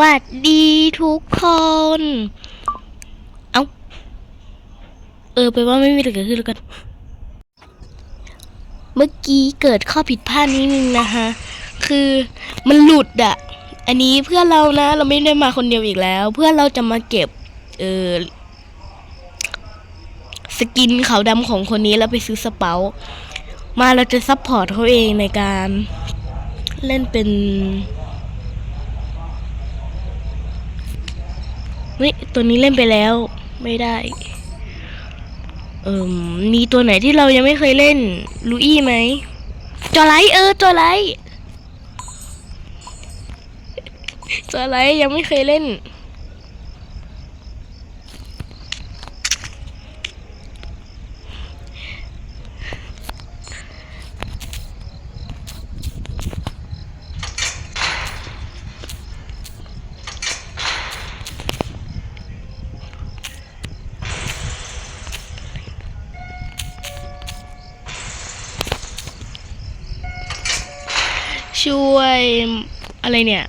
วัดดีทุกคน เอาเออ ไปว่าไม่มีอะไรเกิดขึ้นแล้วกัน เมื่อกี้เกิดข้อผิดพลาดนิดนึงนะคะ คือมันหลุดอะอันนี้เพื่อนเรานะ เราไม่ได้มาคนเดียวอีกแล้ว เพื่อนเราจะมาเก็บ เออสกินขาวดำของคนนี้แล้วไปซื้อสเปามาเราจะซัพพอร์ตเขาเองในการเล่นเป็น เฮ้ยตัวนี้เล่นไปแล้ว ไม่ได้ เอ่มมีตัวไหนที่เรายังไม่เคยเล่นลูอี้ไหมจอไลเออจอไลจอไลยังไม่เคยเล่น ช่วย อะไรเนี่ย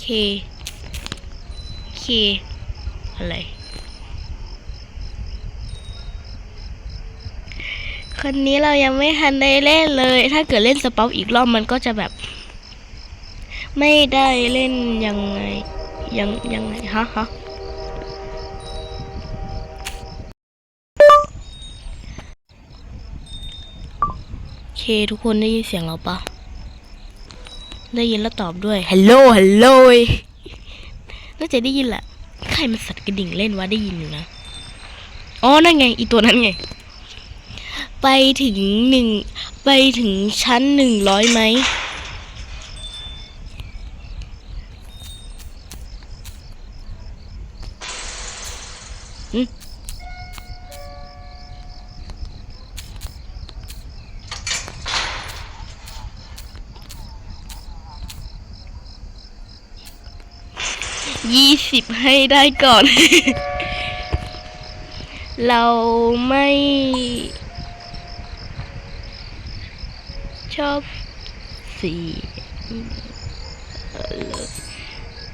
เค เค อะไร คนนี้เรายังไม่ทันได้เล่นเลย ถ้าเกิดเล่นสปอกอีกรอบมันก็จะแบบ ไม่ได้เล่นยังไง ยังยังไงฮะฮะ เคทุกคนได้ยินเสียงเราปะได้ยินแล้วตอบด้วยฮัลโหลฮัลโหลน่าจะได้ยินแหละใครมันสัตว์กระดิ่งเล่นวะได้ยินอยู่นะอ๋อนั่นไง อีตัวนั้นไง ไปถึงหนึ่งไปถึงชั้นหนึ่งร้อยไหม ยี่สิบให้ได้ก่อน เราไม่ ชอบสีเลย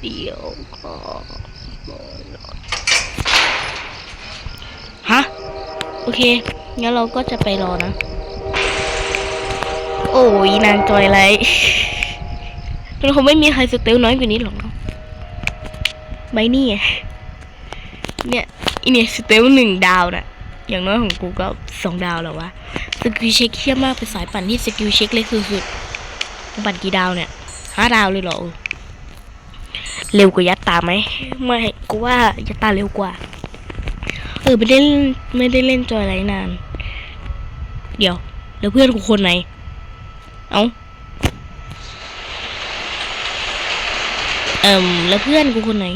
เดี๋ยวก็ฮะ โอเค งั้นเราก็จะไปรอนะ โอ้ยนางจอยไรมันคงไม่มีใครสเตลน้อยกว่านี้หรอกเนาะ ไม่นี่เนี่ยอีเนี่ยสเตลหนึ่งดาวน่ะอย่างน้อยของกูก็สองดาวแล้ววะสกิลเช็คเทียมากเป็นสายปั่นที่สกิลเช็คเลยคือสุดปั่นกี่ดาวเนี่ยห้าดาวเลยเหรอเร็วกว่ายัตตาไหมไม่กูว่ายัตตาเร็วกว่า เออไม่ได้ไม่ได้เล่นจอยไรนาน เดี๋ยวแล้วเพื่อนกูคนไหน เอ้าเอิ่มแล้วเพื่อนกูคนไหน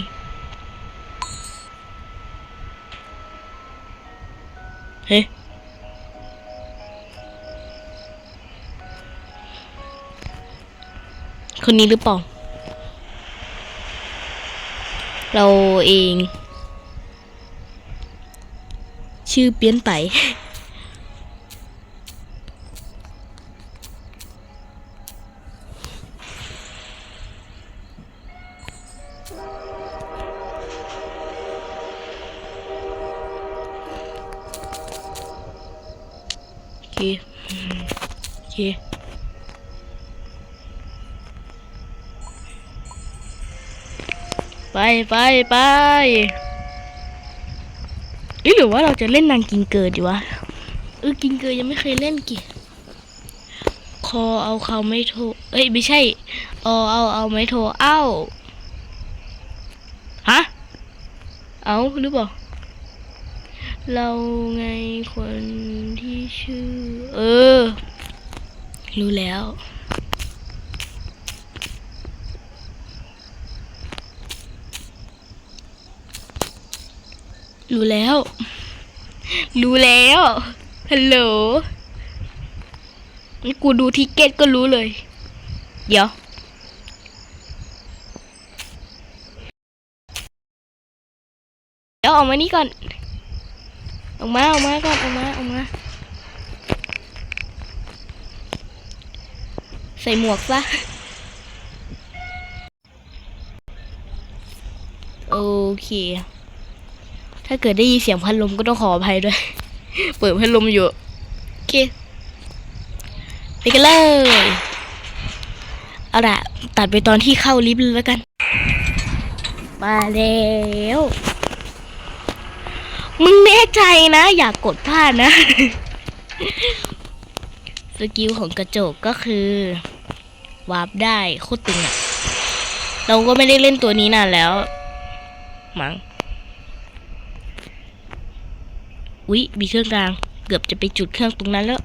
ฮ้ยคนนี้หรือเปล่า เราเอง ชื่อเปลี่ยนไป เค ไปไปไปเอ้ยหรือว่าเราจะเล่นนางกิงเกิดดีวะเออกิงเกิดยังไม่เคยเล่นกี่คอเอาเขาไม่โทรเอ้ยไม่ใช่เออเอาเอาไม่โทรเอ้าฮะเอาหรือเปล่าเราไงคนที่ชื่อ เออ รู้แล้ว รู้แล้ว รู้แล้ว ฮัลโหลกูดูทิเก็ตก็รู้เลย เดี๋ยวเดี๋ยวออกมานี่ก่อน ออกมาออกมาก่อนออกมาออกมา ใส่หมวกซะ โอเค ถ้าเกิดได้ยินเสียงพัดลมก็ต้องขออภัยด้วย เปิดพัดลมอยู่ โอเค ไปกันเลย เอาละตัดไปตอนที่เข้าลิฟต์เลยแล้วกัน มาแล้วมึงแน่ใจนะ อยากกดพลาดนะ สกิลของกระจกก็คือ วาร์ปได้โคตรตึงอะเราก็ไม่ได้เล่นตัวนี้นานแล้ว มั้งอุ๊ยมีเครื่องกลาง เกือบจะไปจุดเครื่องตรงนั้นแล้ว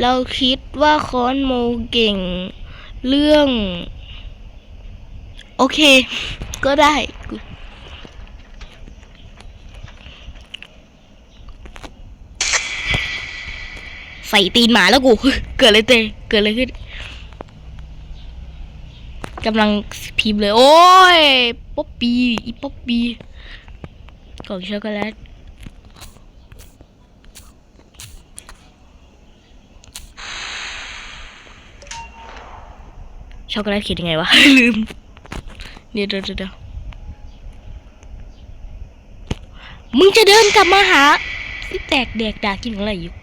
เราคิดว่าคอนโมเก่งเรื่อง โอเค ก็ได้ ใส่ตีนหมาแล้วกู เกิดอะไรเตเกิดอะไรขึ้นกำลังพิมพ์เลย โอ้ย ป๊อปปี้ อีป๊อปปี้กล่องช็อกโกแลตช็อกโกแลตเขียนยังไงวะ ลืมเดี๋ยวเดี๋ยวเดี๋ยวมึงจะเดินกลับมาหาแตกแดกดากินอะไรอยู่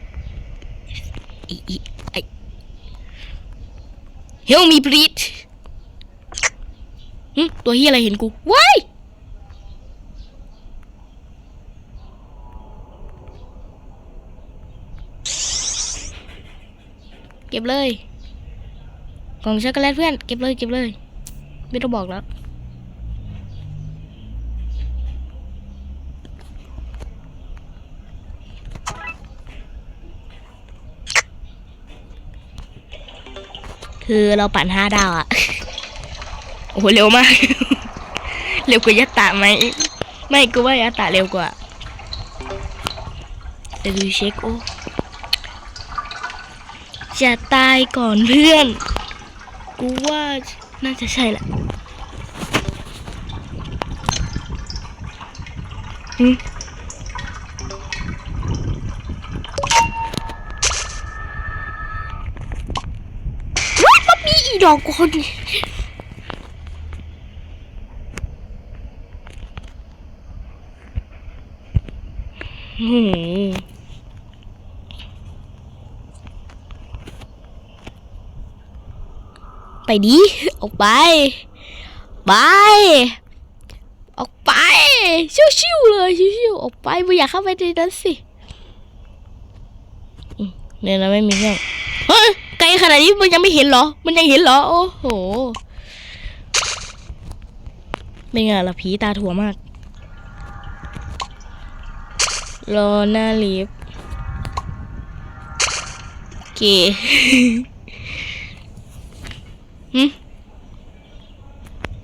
เฮลมีบรีดตัวเฮียอะไรเห็นกูว้ายเก็บเลย กล่องช็อกโกแลตเพื่อน เก็บเลย เก็บเลย ไม่ต้องบอกแล้ว คือเราปั่นห้าดาวอะโอ้โหเร็วมาก เร็วกว่ายัตตะไหมไม่กูว่ายัตตะเร็วกว่าแต่ดูเช็คโอ้จะตายก่อนเพื่อน กูว่าน่าจะใช่แหละหึว้ายมันมีอี ดอกคนโอ้โหไปดิ ออกไป ไป ออกไป ชิวๆเลย ชิวๆ ออกไปไม่อยากเข้าไปในนั้นสิเนี่ยนะไม่มีเรื่องเฮ้ย ขนาดนี้มันยังไม่เห็นเหรอ มันยังเห็นเหรอ โอ้โหเป็นไงล่ะผีตาถั่วมาก รอหน้าลิฟต์โอเคหึ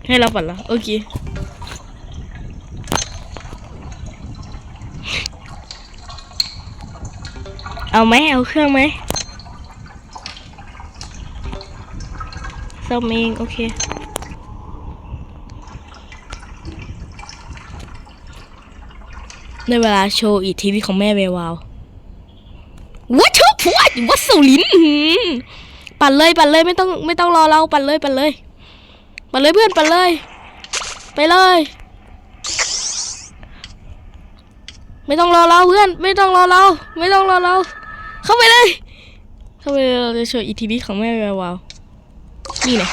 ให้เราปัดเหรอโอเคเอาไหมเอาเครื่องไหม ซ่อมเองโอเค ในเวลาโชว์อีกทีวีของแม่เววาววัชพวัดวัดสุลินปั่นเลยปั่นเลยไม่ต้องไม่ต้องรอเราปั่นเลยปั่นเลยปั่นเลยเพื่อนปั่นเลย ไปเลย ไม่ต้องรอเราเพื่อน ไม่ต้องรอเรา ไม่ต้องรอเรา เข้าไปเลย เข้าไปเลยเราจะโชว์อีทีวีของแม่แวววาว นี่ไง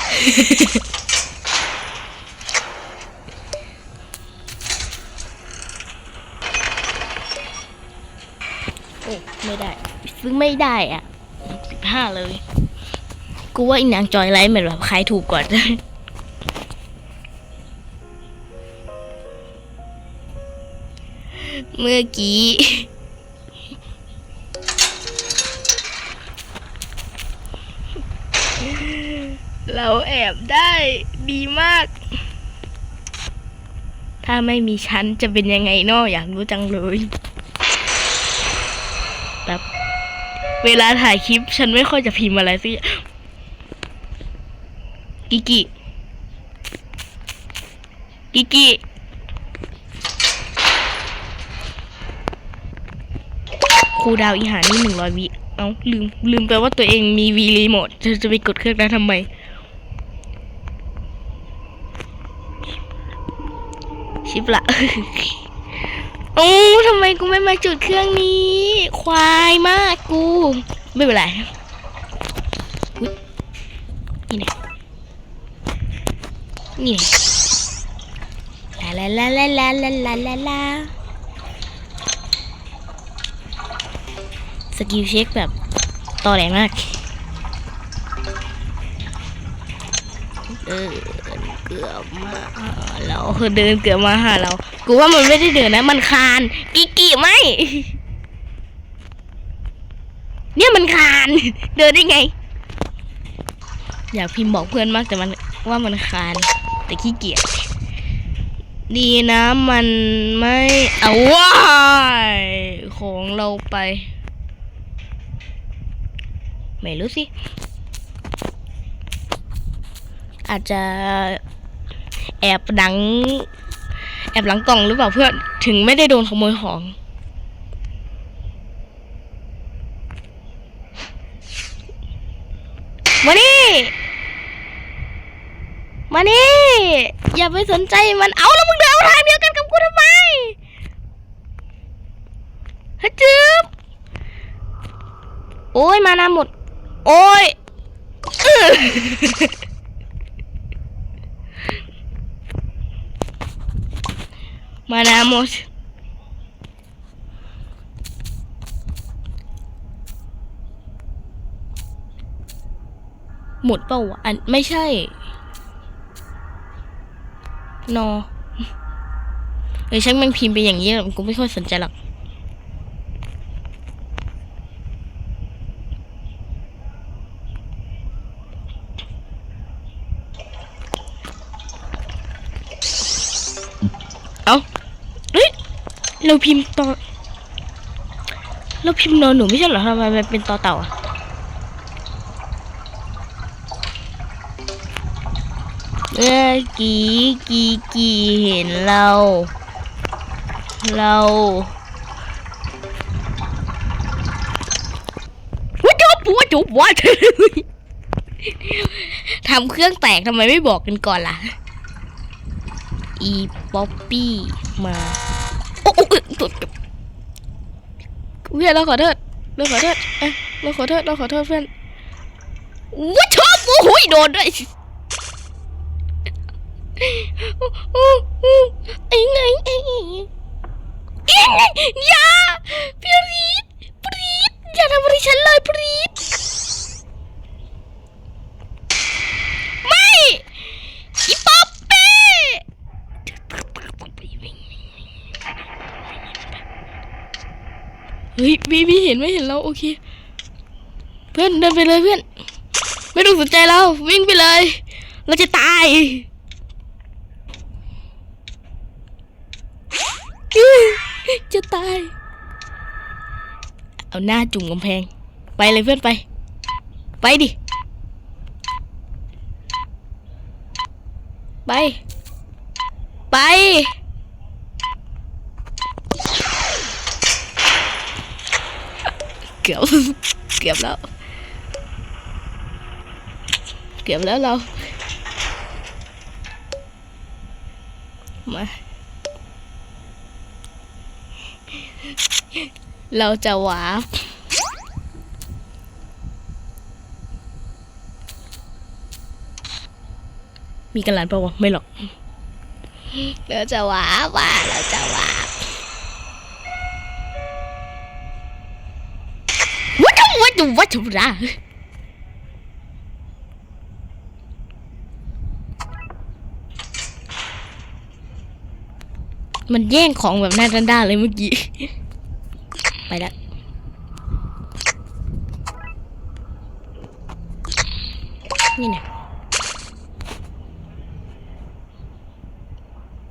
โอ้ไม่ได้ซื้อไม่ได้อะสิบห้าเลย กูว่าอีนางจอยไลท์เหมือนแบบขายถูกกว่าเมื่อกี้ เราแอบได้ดีมาก ถ้าไม่มีฉันจะเป็นยังไงนอะอยากรู้จังเลยแบบเวลาถ่ายคลิป ฉันไม่ค่อยจะพิมพ์อะไรสิกิกิกิกิครูดาวอีหานี่หนึ่งร้อยวิ เอ้าลืมลืมไปว่าตัวเองมีวีรีโมทจะจะไปกดเครื่องได้ทำไม ชิปละโอ้ทำไมกูไม่มาจุดเครื่องนี้ ควายมากกู ไม่เป็นไรอุ๊ยนี่ไงนี่ไงลาลาลาลาลาลาลาลาสกิลเช็คแบบต่อแหลมาก เดินเกื อบมาหาเราเดินเกือบมาหาเรา กูว่ามันไม่ได้เดินนะ มันคานกิกิไม่ เนี่ยมันคาน เดินได้ไง อยากพิมพ์บอกเพื่อนมากแต่มันว่ามันคาน แต่ขี้เกียจ ดีนะมันไม่เอาว้ายของเราไป ไม่รู้สิอาจจะ แอบหลัง แอบหลังกล่องหรือเปล่าเพื่อนถึงไม่ได้โดนขโมยของมานี่มานี่อย่าไปสนใจมันเอาแล้วมึงเดินเอาทางเดียวกันกับกูทำไมฮัจึบโอ้ยมานาหมด โอ้ย Manamos. ดเปล่าอันไม่ใช่เออช่างมันพิมพ์ไปอย่างนี้กูไม่ค่อยสนใจหรอกเอ้า เราพิมพ์ตอเราพิมพ์นอนหนูไม่ใช่เหรอทำไมมันเป็นตอเต่าอะเมื่อกี้กีกีเห็นเรา เราวัจบวัจบวัดทำเครื่องแตกทำไมไม่บอกกันก่อนล่ะ อีป๊อปปี้มา อ้โอ้เอ้ยตัวเพื่อนเราขอโทษเราขอโทษเอ้ยเราขอโทษเราขอโทษเพื่อนว้าชอบโอ้โหโดนด้วยไอ้ไงไอ้ไงอย่าพี่รีดปรีดอย่าทำอะไรฉันเลยปรีดไม่อีป๊อปปี้ เฮ้ยบีบีเห็นไม่เห็นเราโอเค เพื่อนเดินไปเลยเพื่อน ไม่ต้องสนใจเราวิ่งไปเลย เราจะตายจะตาย เอาหน้าจุ่มกำแพง ไปเลยเพื่อนไป ไปดิ ไป ไป เกือบ เกือบแล้ว เกือบแล้วเรา มา เราจะวาร์ปมีกันหลานเปล่าวะไม่หรอก เราจะวาร์ปว่ะเราจะวาร์ปุวัดจุวัดจุระมันแย่งของแบบหน้าด้านๆเลยเมื่อกี้ ไปแล้วนี่นะ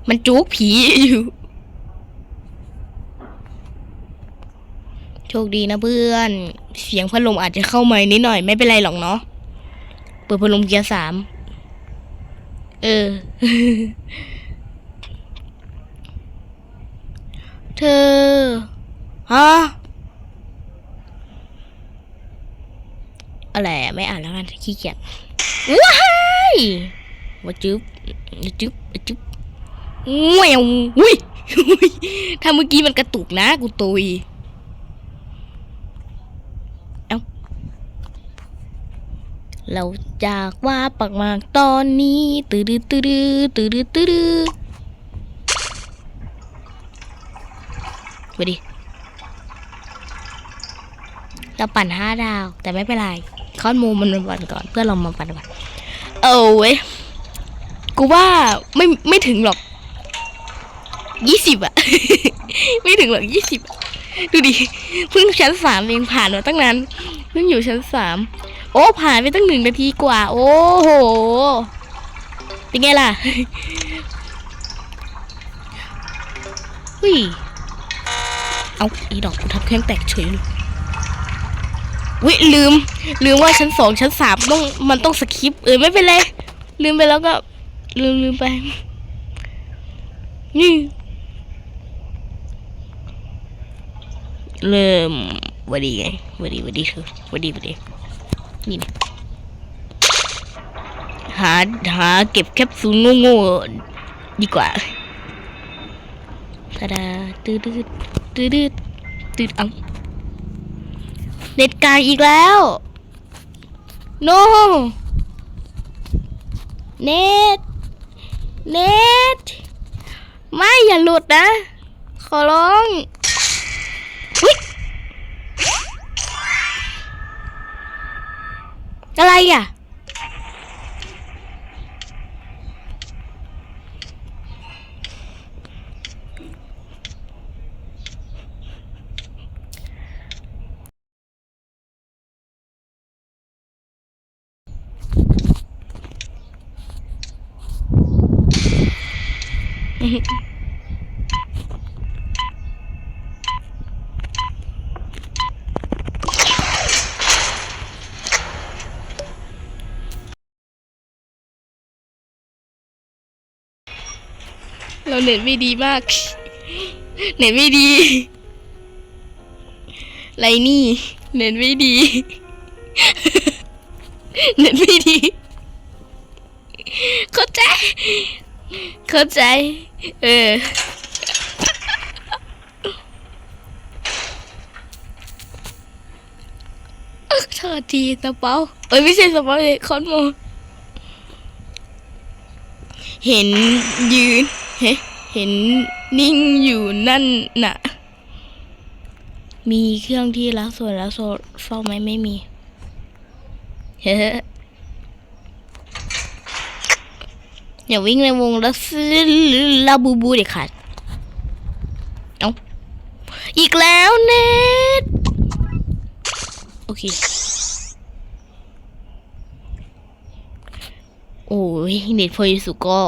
มันจุกผีอยู่ โชคดีนะเพื่อน เสียงพัดลมอาจจะเข้ามานิดหน่อยไม่เป็นไรหรอกเนาะ เปิดพัดลมเกียร์สาม เออ เธอ ฮะ อะไรไม่อ่านแล้วกันขี้เกียจว้ายว่าจึ๊บจึ๊บจึ๊บแมวอุ้ยถ้าเมื่อกี้มันกระตุกนะ กูตุย เอ้า เราจากว่าปักหมากตอนนี้ตืดตืดตืดตืดื้อไปดิ เราปั่นห้าดาว แต่ไม่เป็นไรคอนโมมันปั่นก่อน เพื่อเรามาปั่นก่อนเออเว้ย กูว่าไม่ไม่ถึงหรอกยี่สิบอะไม่ถึงหรอกยี่สิบดูดิเพิ่งชั้นสามเองผ่านมาตั้งนานเพิ่งอยู่ชั้นสาม โอ้ผ่านไปตั้งหนึ่งนาทีกว่า โอ้โห เป็นไงล่ะเฮ้ย เอาอีดอกกูทำเครื่องแตกเฉยเลยวิลืม ลืมว่าชั้นสองชั้นสามต้องมันต้องสคิปเออไม่เป็นไร ลืมไปแล้วก็ ลืมลืมไป นี่ เริ่มวันดีไงวันดีวันดีเธอวันดีวันดี นี่นะหาหาเก็บแคปซูลโง่ๆดีกว่าตาดาตืดตืดตืดตืดตืดเอาเน็ตกางอีกแล้ว โนเน็ต เน็ต ไม่อย่าหลุดนะ ขอร้องอุ๊ย อะ เราเน็ตไม่ดีมาก เน็ตไม่ดี ไรนี่ เน็ตไม่ดี เน็ตไม่ดี เข้าใจ เข้าใจ เออโทษทีสเปาเอ้ยไม่ใช่สเปาเลยคอนโม เห็นยืน เฮ้ เห็นนิ่งอยู่นั่นน่ะ มีเครื่องที่รักสวนแล้วโซเฝ้าไหมไม่มีเฮ้อย่าวิ่งในวงแล้วซื้อลาบูบูเด็กขาดเอาอีกแล้วเน็ตโอเค โอ้ยเน็ตพอยิสุก็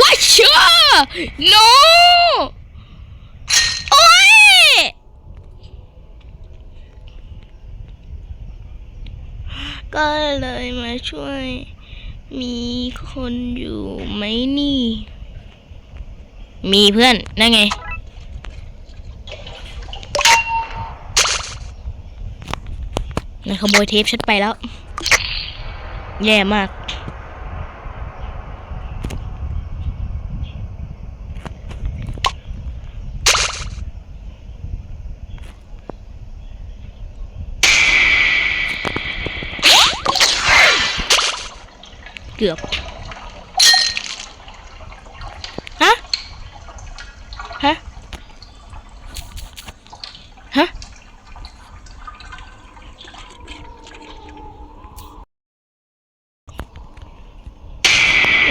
ว้าช อ no โอ้ยก็เลยมาช่วย มีคนอยู่ไหมนี่ มีเพื่อน นั่นไงมันขโมยเทปฉันไปแล้ว แย่มาก เกือบ ฮะ ฮะ ฮะ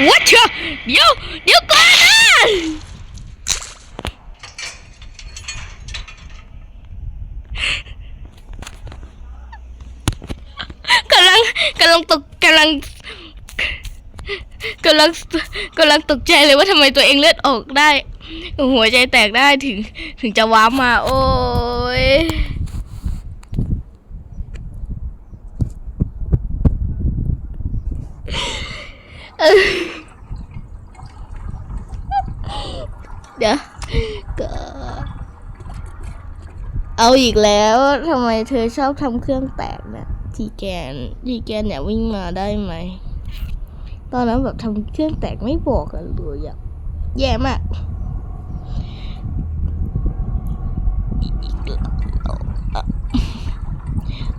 What the เดี๋ยว เดี๋ยวก่อนนะกำลัง กำลังตกกำลังกำลังกำลังตกใจเลยว่าทำไมตัวเองเลือดออกได้ หัวใจแตกได้ถึงถึงจะว้ามา โอ้ยเดี๋ยวก็เอาอีกแล้วทำไมเธอชอบทำเครื่องแตกเนะ ทีแกนทีแกนอย่าวิ่งมาได้ไหม ตอนนั้นแบบทำเครื่องแตกไม่บอกกันเลยอะแย่มาก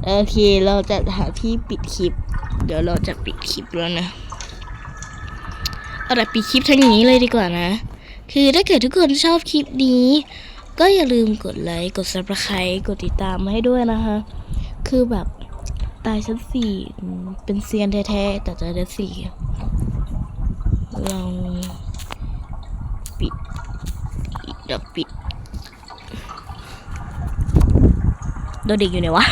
โอเคเราจะหาที่ปิดคลิป เดี๋ยวเราจะปิดคลิปแล้วนะเอาแต่ปิดคลิปทั้งนี้เลยดีกว่านะ คือถ้าเกิดทุกคนชอบคลิปนี้ ก็อย่าลืมกดไลค์ กด subscribe กดติดตามมาให้ด้วยนะคะ คือแบบ ตายชั้นสี่เป็นเซียนแท้ๆแต่ตายชั้นสี่เราปิดเดี๋ยวปิดโดนเด็กอยู่ไหนวะ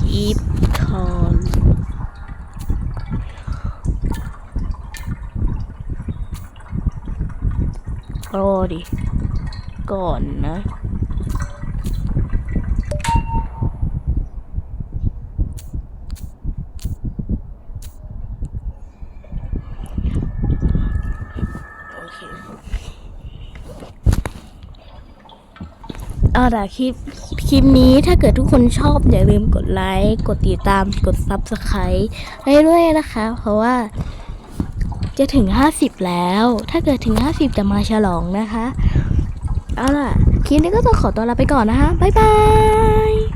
กีบคอนรอดิ ก่อนนะ โอเค เอาล่ะคลิปคลิปนี้ถ้าเกิดทุกคนชอบอย่าลืมกดไลค์กดติดตามกด Subscribe ให้ด้วยนะคะ เพราะว่า จะถึง 50 แล้ว ถ้าเกิดถึง 50 จะมาฉลองนะคะ เอาล่ะ คลิปนี้ก็ต้องขอตัวลาไปก่อนนะคะ บ๊ายบาย